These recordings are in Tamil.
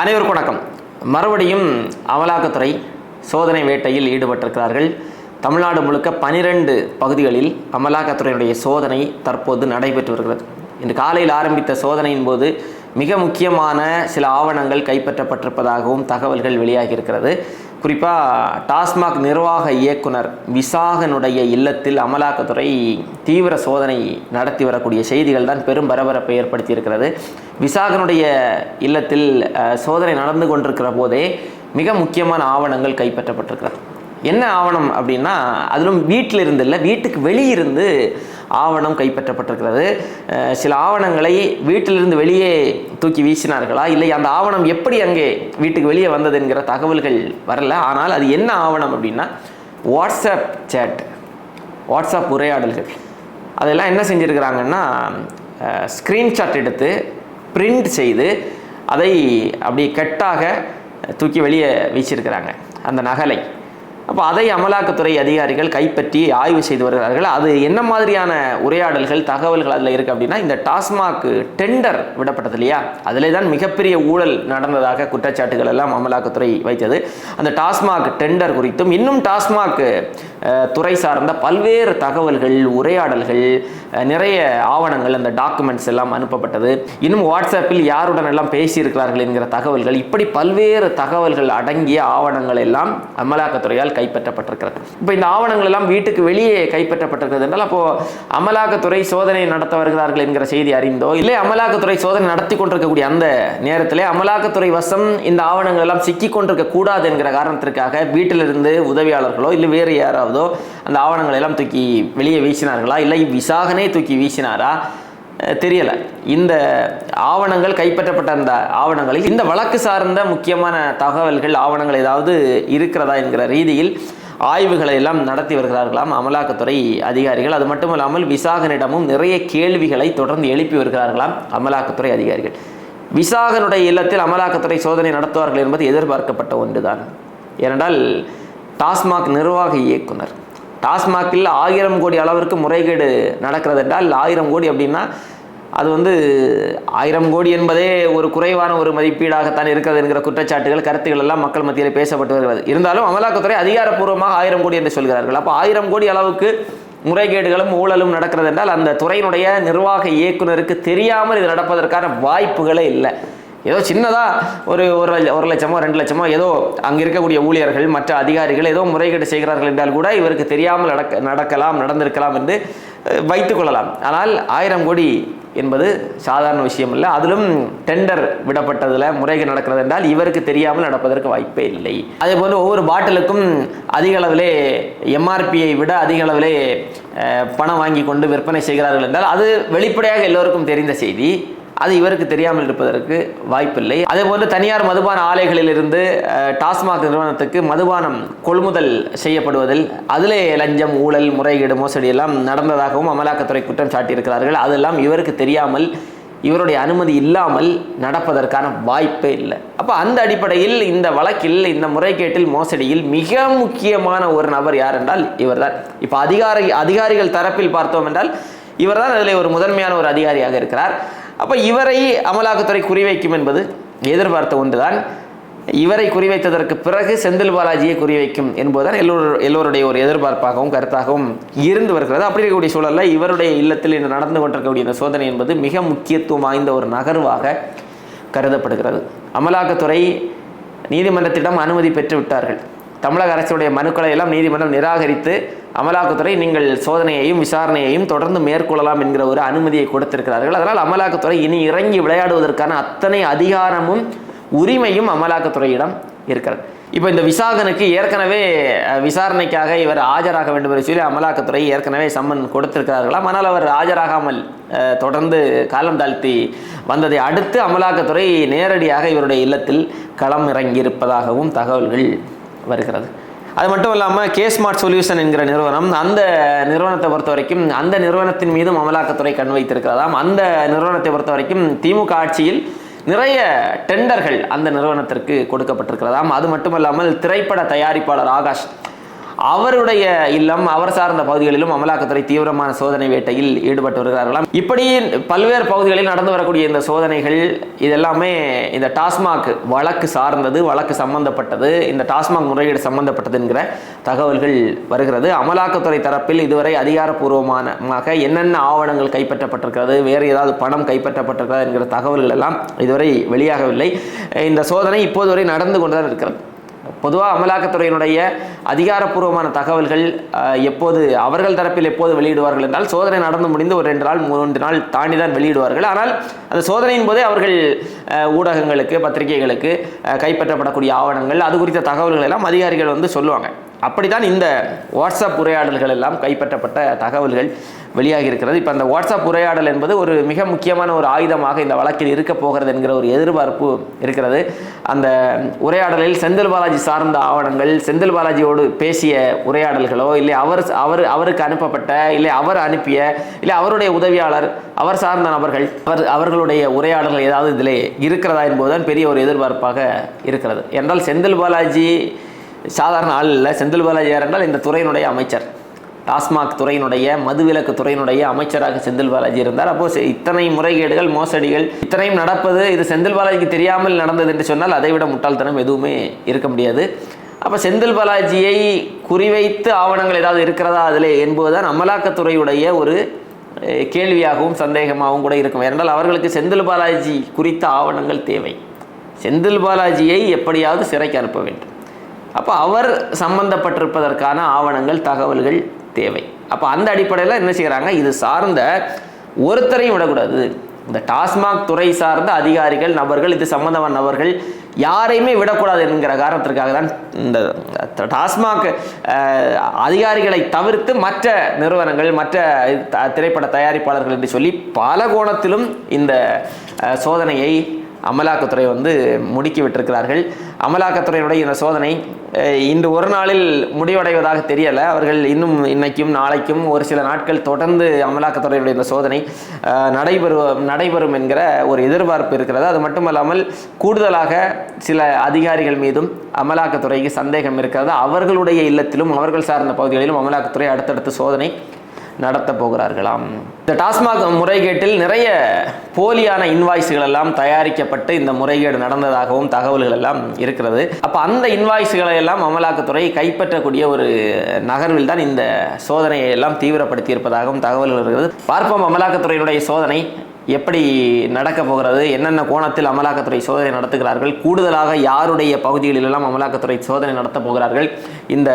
அனைவருக்கும் வணக்கம். மறுபடியும் அமலாக்கத்துறை சோதனை வேட்டையில் ஈடுபட்டிருக்கிறார்கள். தமிழ்நாடு முழுக்க பனிரெண்டு பகுதிகளில் அமலாக்கத்துறையினுடைய சோதனை தற்போது நடைபெற்று வருகிறது. இன்று காலையில் ஆரம்பித்த சோதனையின் போது மிக முக்கியமான சில ஆவணங்கள் கைப்பற்றப்பட்டிருப்பதாகவும் தகவல்கள் வெளியாகி இருக்கிறது குறிப்பாக டாஸ்மாக் நிர்வாக இயக்குனர் விசாகனுடைய இல்லத்தில் அமலாக்கத்துறை தீவிர சோதனை நடத்தி வரக்கூடிய செய்திகள் தான் பெரும் பரபரப்பை ஏற்படுத்தி இருக்கிறது விசாகனுடைய இல்லத்தில் சோதனை நடந்து கொண்டிருக்கிற போதே மிக முக்கியமான ஆவணங்கள் கைப்பற்றப்பட்டிருக்கிறது. என்ன ஆவணம் அப்படின்னா அதிலும் வீட்டில் இருந்து இல்லை வீட்டுக்கு வெளியிருந்து ஆவணம் கைப்பற்றப்பட்டிருக்கிறது. சில ஆவணங்களை வீட்டிலிருந்து வெளியே தூக்கி வீசினார்களா? இல்லை அந்த ஆவணம் எப்படி அங்கே வீட்டுக்கு வெளியே வந்தது என்கிற தகவல்கள் வரல. ஆனால் அது என்ன ஆவணம் அப்படின்னா வாட்ஸ்அப் சேட் வாட்ஸ்அப் உரையாடல்கள். அதெல்லாம் என்ன செஞ்சுருக்கிறாங்கன்னா ஸ்க்ரீன்ஷாட் எடுத்து பிரிண்ட் செய்து அதை அப்படி கெட்டாக தூக்கி வெளியே வீசியிருக்கிறாங்க. அந்த நகலை. அப்போ அதை அமலாக்கத்துறை அதிகாரிகள் கைப்பற்றி ஆய்வு செய்து வருகிறார்கள். அது என்ன மாதிரியான உரையாடல்கள் தகவல்கள் அதில் இருக்குது அப்படின்னா இந்த டாஸ்மாக் டெண்டர் விடப்பட்டது இல்லையா? அதிலே தான் மிகப்பெரிய ஊழல் நடந்ததாக குற்றச்சாட்டுகள் எல்லாம் அமலாக்கத்துறை வைத்தது. அந்த டாஸ்மாக் டெண்டர் குறித்தும் இன்னும் டாஸ்மாக் துறை சார்ந்த பல்வேறு தகவல்கள் உரையாடல்கள் நிறைய ஆவணங்கள் அந்த டாக்குமெண்ட்ஸ் எல்லாம் அனுப்பப்பட்டது. இன்னும் வாட்ஸ்அப்பில் யாருடன் எல்லாம் பேசியிருக்கிறார்கள் என்கிற தகவல்கள் இப்படி பல்வேறு தகவல்கள் அடங்கிய ஆவணங்கள் எல்லாம் அமலாக்கத்துறையால் கைப்பற்றப்பட்டிருக்கிறது. இப்போ இந்த ஆவணங்கள் எல்லாம் வீட்டுக்கு வெளியே கைப்பற்றப்பட்டிருக்கிறது என்றால் அப்போ அமலாக்கத்துறை சோதனை நடத்த வருகிறார்கள் என்கிற செய்தி அறிந்தோ இல்லை அமலாக்கத்துறை சோதனை நடத்தி கொண்டிருக்கக்கூடிய அந்த நேரத்திலே அமலாக்கத்துறை வசம் இந்த ஆவணங்கள் எல்லாம் சிக்கி கொண்டிருக்க கூடாது என்கிற காரணத்திற்காக வீட்டிலிருந்து உதவியாளர்களோ இல்லை வேறு யாராவதோ அந்த ஆவணங்களை எல்லாம் தூக்கி வெளியே வீசினார்களா இல்லை விசாகனே தூக்கி வீசினாரா தெரியலை. இந்த ஆவணங்கள் கைப்பற்றப்பட்ட அந்த ஆவணங்களில் இந்த வழக்கு சார்ந்த முக்கியமான தகவல்கள் ஆவணங்கள் ஏதாவது இருக்கிறதா என்கிற ரீதியில் ஆய்வுகளை எல்லாம் நடத்தி வருகிறார்களாம் அமலாக்கத்துறை அதிகாரிகள். அது மட்டுமல்லாமல் விசாகனிடமும் நிறைய கேள்விகளை தொடர்ந்து எழுப்பி வருகிறார்களாம் அமலாக்கத்துறை அதிகாரிகள். விசாகனுடைய இல்லத்தில் அமலாக்கத்துறை சோதனை நடத்துவார்கள் என்பது எதிர்பார்க்கப்பட்ட ஒன்றுதான். ஏனென்றால் டாஸ்மாக் நிர்வாக இயக்குனர் டாஸ்மாகில் ஆயிரம் கோடி அளவிற்கு முறைகேடு நடக்கிறது என்றால் ஆயிரம் கோடி அப்படின்னா அது வந்து ஆயிரம் கோடி என்பதே ஒரு குறைவான ஒரு மதிப்பீடாகத்தான் இருக்கிறது என்கிற குற்றச்சாட்டுகள் கருத்துக்கள் எல்லாம் மக்கள் மத்தியில் பேசப்பட்டு வருகிறது. இருந்தாலும் அமலாக்கத்துறை அதிகாரப்பூர்வமாக ஆயிரம் கோடி என்று சொல்கிறார்கள். அப்போ ஆயிரம் கோடி அளவுக்கு முறைகேடுகளும் ஊழலும் நடக்கிறது என்றால் அந்த துறையினுடைய நிர்வாக இயக்குனருக்கு தெரியாமல் இது நடப்பதற்கான வாய்ப்புகளே இல்லை. ஏதோ சின்னதாக ஒரு ஒரு லட்ச- ஒரு லட்சமோ ரெண்டு லட்சமோ ஏதோ அங்கே இருக்கக்கூடிய ஊழியர்கள் மற்ற அதிகாரிகள் ஏதோ முறைகேடு செய்கிறார்கள் என்றால் கூட இவருக்கு தெரியாமல் நடக்க நடக்கலாம் நடந்திருக்கலாம் என்று வைத்துக்கொள்ளலாம் கொள்ளலாம். ஆனால் ஆயிரம் கோடி என்பது சாதாரண விஷயம் இல்லை. அதிலும் டெண்டர் விடப்பட்டதில் முறைகள் நடக்கிறது என்றால் இவருக்கு தெரியாமல் நடப்பதற்கு வாய்ப்பே இல்லை. அதே போல் ஒவ்வொரு பாட்டிலுக்கும் அதிக அளவிலே எம்ஆர்பியை விட அதிக அளவிலே பணம் வாங்கி கொண்டு விற்பனை செய்கிறார்கள் என்றால் அது வெளிப்படையாக எல்லோருக்கும் தெரிந்த செய்தி. அது இவருக்கு தெரியாமல் இருப்பதற்கு வாய்ப்பில்லை. அதே தனியார் மதுபான ஆலைகளிலிருந்து டாஸ்மாக் நிறுவனத்துக்கு மதுபானம் கொள்முதல் செய்யப்படுவதில் அதிலே லஞ்சம் ஊழல் முறைகேடு மோசடி எல்லாம் நடந்ததாகவும் அமலாக்கத்துறை குற்றம் சாட்டியிருக்கிறார்கள். அதெல்லாம் இவருக்கு தெரியாமல் இவருடைய அனுமதி இல்லாமல் நடப்பதற்கான வாய்ப்பே இல்லை. அப்போ அந்த அடிப்படையில் இந்த வழக்கில் இந்த முறைகேட்டில் மோசடியில் மிக முக்கியமான ஒரு நபர் யார் என்றால் இவர்தான். இப்போ அதிகாரி அதிகாரிகள் தரப்பில் பார்த்தோம் என்றால் இவர்தான் அதில் ஒரு முதன்மையான ஒரு அதிகாரியாக இருக்கிறார். அப்போ இவரை அமலாக்கத்துறை குறிவைக்கும் என்பது எதிர்பார்த்த ஒன்றுதான். இவரை குறிவைத்ததற்கு பிறகு செந்தில் பாலாஜியை குறிவைக்கும் என்பதுதான் எல்லோரு எல்லோருடைய ஒரு எதிர்பார்ப்பாகவும் கருத்தாகவும் இருந்து வருகிறது. அப்படி இருக்கக்கூடிய சூழலில் இவருடைய இல்லத்தில் இன்று நடந்து கொண்டிருக்கக்கூடிய இந்த சோதனை என்பது மிக முக்கியத்துவம் வாய்ந்த ஒரு நகர்வாக கருதப்படுகிறது. அமலாக்கத்துறை நீதிமன்றத்திடம் அனுமதி பெற்று விட்டார்கள் தமிழக அரசுடைய மனுக்களை எல்லாம் நீதிமன்றம் நிராகரித்து அமலாக்கத்துறை நீங்கள் சோதனையையும் விசாரணையையும் தொடர்ந்து மேற்கொள்ளலாம் என்கிற ஒரு அனுமதியை கொடுத்திருக்கிறார்கள். அதனால் அமலாக்கத்துறை இனி இறங்கி விளையாடுவதற்கான அத்தனை அதிகாரமும் உரிமையும் அமலாக்கத்துறையிடம் இருக்கிறது. இப்போ இந்த விசாகனுக்கு ஏற்கனவே விசாரணைக்காக இவர் ஆஜராக வேண்டும் என்று சொல்லி அமலாக்கத்துறை ஏற்கனவே சம்மன் கொடுத்திருக்கிறார்களாம். ஆனால் அவர் ஆஜராகாமல் தொடர்ந்து காலம் தாழ்த்தி வந்ததை அடுத்து அமலாக்கத்துறை நேரடியாக இவருடைய இல்லத்தில் களம் இறங்கியிருப்பதாகவும் தகவல்கள் வருகிறது. அது மட்டும் இல்லாமல் கேஸ்மார்ட் சொல்யூஷன் என்கிற நிறுவனம் அந்த நிறுவனத்தை பொறுத்த வரைக்கும் அந்த நிறுவனத்தின் மீதும் அமலாக்கத்துறை கண் வைத்திருக்கிறதாம். அந்த நிறுவனத்தை பொறுத்த வரைக்கும் திமுக ஆட்சியில் நிறைய டெண்டர்கள் அந்த நிறுவனத்திற்கு கொடுக்கப்பட்டிருக்கிறதாம். அது மட்டும் இல்லாமல் திரைப்பட தயாரிப்பாளர் ஆகாஷ் அவருடைய இல்லம் அவர் சார்ந்த பகுதிகளிலும் அமலாக்கத்துறை தீவிரமான சோதனை வேட்டையில் ஈடுபட்டு வருகிறார்களாம். இப்படி பல்வேறு பகுதிகளில் நடந்து வரக்கூடிய இந்த சோதனைகள் இதெல்லாமே இந்த டாஸ்மாக் வழக்கு சார்ந்தது வழக்கு சம்பந்தப்பட்டது இந்த டாஸ்மாக் முறையீடு சம்பந்தப்பட்டது என்கிற தகவல்கள் வருகிறது. அமலாக்கத்துறை தரப்பில் இதுவரை அதிகாரப்பூர்வமாக என்னென்ன ஆவணங்கள் கைப்பற்றப்பட்டிருக்கிறது வேறு ஏதாவது பணம் கைப்பற்றப்பட்டிருக்கிறது என்கிற தகவல்கள் எல்லாம் இதுவரை வெளியாகவில்லை. இந்த சோதனை இப்போது வரை நடந்து கொண்டுதான் இருக்கிறது. பொதுவாக அமலாக்கத்துறையினுடைய அதிகாரப்பூர்வமான தகவல்கள் எப்போது அவர்கள் தரப்பில் எப்போது வெளியிடுவார்கள் என்றால் சோதனை நடந்து முடிந்து ஒரு ரெண்டு நாள் மூன்று நாள் தாண்டி தான் வெளியிடுவார்கள். ஆனால் அந்த சோதனையின் போதே அவர்கள் ஊடகங்களுக்கு பத்திரிகைகளுக்கு கைப்பற்றப்படக்கூடிய ஆவணங்கள் அது குறித்த தகவல்கள் எல்லாம் அதிகாரிகள் வந்து சொல்லுவாங்க. அப்படித்தான் இந்த வாட்ஸ்அப் உரையாடல்கள் எல்லாம் கைப்பற்றப்பட்ட தகவல்கள் வெளியாகி இருக்கிறது இப்போ அந்த வாட்ஸ்அப் உரையாடல் என்பது ஒரு மிக முக்கியமான ஒரு ஆயுதமாக இந்த வழக்கில் இருக்க போகிறது என்கிற ஒரு எதிர்பார்ப்பு இருக்கிறது. அந்த உரையாடலில் செந்தில் பாலாஜி சார்ந்த ஆவணங்கள் செந்தில் பாலாஜியோடு பேசிய உரையாடல்களோ இல்லை அவர் அவர் அவருக்கு அனுப்பப்பட்ட இல்லை அவர் அனுப்பிய இல்லை அவருடைய உதவியாளர் அவர் சார்ந்த நபர்கள் அவர் அவர்களுடைய உரையாடல்கள் ஏதாவது இதில் இருக்கிறதா என்பதுதான் பெரிய ஒரு எதிர்பார்ப்பாக இருக்கிறது. என்றால் செந்தில் பாலாஜி சாதாரண ஆள் இல்லை. செந்தில் பாலாஜி யார் என்றால் இந்த துறையினுடைய அமைச்சர். டாஸ்மாக் துறையினுடைய மதுவிலக்கு துறையினுடைய அமைச்சராக செந்தில் பாலாஜி இருந்தார். அப்போ இத்தனை முறைகேடுகள் மோசடிகள் இத்தனையும் நடப்பது இது செந்தில் பாலாஜிக்கு தெரியாமல் நடந்தது என்று சொன்னால் அதை விட முட்டாள்தனம் எதுவுமே இருக்க முடியாது. அப்போ செந்தில் பாலாஜியை குறிவைத்து ஆவணங்கள் ஏதாவது இருக்கிறதா? அதில் என்பதுதான் அமலாக்கத்துறையுடைய ஒரு கேள்வியாகவும் சந்தேகமாகவும் கூட இருக்கும். ஏனென்றால் அவர்களுக்கு செந்தில் பாலாஜி குறித்த ஆவணங்கள் தேவை. செந்தில் பாலாஜியை எப்படியாவது சிறைக்கு அனுப்ப வேண்டும். அப்போ அவர் சம்பந்தப்பட்டிருப்பதற்கான ஆவணங்கள் தகவல்கள் தேவை. அப்போ அந்த அடிப்படையில் என்ன செய்கிறாங்க இது சார்ந்த ஒருத்தரையும் விடக்கூடாது. இந்த டாஸ்மாக் துறை சார்ந்த அதிகாரிகள் நபர்கள் இது சம்பந்தமான நபர்கள் யாரையுமே விடக்கூடாது என்கிற காரணத்திற்காக தான் இந்த டாஸ்மாக் அதிகாரிகளை தவிர்த்து மற்ற நிறுவனங்கள் மற்ற த- திரைப்பட தயாரிப்பாளர்கள் என்று சொல்லி பல கோணத்திலும் இந்த சோதனையை அமலாக்கத்துறை வந்து முடுக்கி விட்டிருக்கிறார்கள். அமலாக்கத்துறையினுடைய இந்த சோதனை இன்று ஒரு நாளில் முடிவடைவதாக தெரியலை. அவர்கள் இன்னும் இன்னைக்கும் நாளைக்கும் ஒரு சில நாட்கள் தொடர்ந்து அமலாக்கத்துறையுடைய இந்த சோதனை நடைபெறு நடைபெறும் நடைபெறும் என்கிற ஒரு எதிர்பார்ப்பு இருக்கிறது. அது மட்டுமல்லாமல் கூடுதலாக சில அதிகாரிகள் மீதும் அமலாக்கத்துறைக்கு சந்தேகம் இருக்கிறது. அவர்களுடைய இல்லத்திலும் அவர்கள் சார்ந்த பகுதிகளிலும் அமலாக்கத்துறை அடுத்தடுத்து சோதனை நடத்த போகிறார்களாம். இந்த டாஸ்மாக் முறைகேட்டில் நிறைய போலியான இன்வாய்ஸ்கள் எல்லாம் தயாரிக்கப்பட்டு இந்த முறைகேடு நடந்ததாகவும் தகவல்கள் எல்லாம் இருக்கிறது. அப்போ அந்த இன்வாய்ஸ்களை எல்லாம் அமலாக்கத்துறை கைப்பற்றக்கூடிய ஒரு நகர்வில் தான் இந்த சோதனையை எல்லாம் தீவிரப்படுத்தி இருப்பதாகவும் தகவல்கள் இருக்கிறது. பார்ப்போம் அமலாக்கத்துறையினுடைய சோதனை. எப்படி நடக்க போகிறது? என்னென்ன கோணத்தில் அமலாக்கத்துறை சோதனை நடத்துகிறார்கள்? கூடுதலாக யாருடைய பகுதிகளிலெல்லாம் அமலாக்கத்துறை சோதனை நடத்த போகிறார்கள்? இந்த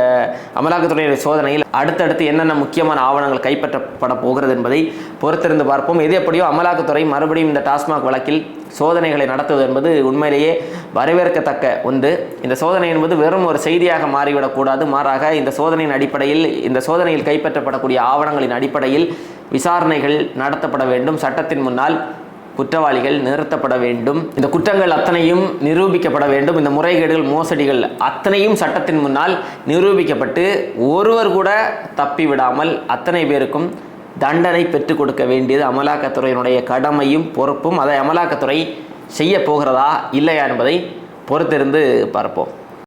அமலாக்கத்துறையுடைய சோதனையில் அடுத்தடுத்து என்னென்ன முக்கியமான ஆவணங்கள் கைப்பற்றப்பட போகிறது என்பதை பொறுத்திருந்து பார்ப்போம். எது எப்படியோ அமலாக்கத்துறை மறுபடியும் இந்த டாஸ்மாக் வழக்கில் சோதனைகளை நடத்துவது என்பது உண்மையிலேயே வரவேற்கத்தக்க ஒன்று. இந்த சோதனை என்பது வெறும் ஒரு செய்தியாக மாறிவிடக்கூடாது மாறாக இந்த சோதனையின் அடிப்படையில் இந்த சோதனையில் கைப்பற்றப்படக்கூடிய ஆவணங்களின் அடிப்படையில் விசாரணைகள் நடத்தப்பட வேண்டும். சட்டத்தின் முன்னால் குற்றவாளிகள் நிறுத்தப்பட வேண்டும். இந்த குற்றங்கள் அத்தனையும் நிரூபிக்கப்பட வேண்டும். இந்த முறைகேடுகள் மோசடிகள் அத்தனையும் சட்டத்தின் முன்னால் நிரூபிக்கப்பட்டு ஒருவர் கூட தப்பி விடாமல் அத்தனை பேருக்கும் தண்டனை பெற்றுக் கொடுக்க வேண்டியது அமலாக்கத்துறையினுடைய கடமையும் பொறுப்பும். அதை அமலாக்கத்துறை செய்ய போகிறதா இல்லையா என்பதை பொறுத்திருந்து பார்ப்போம்.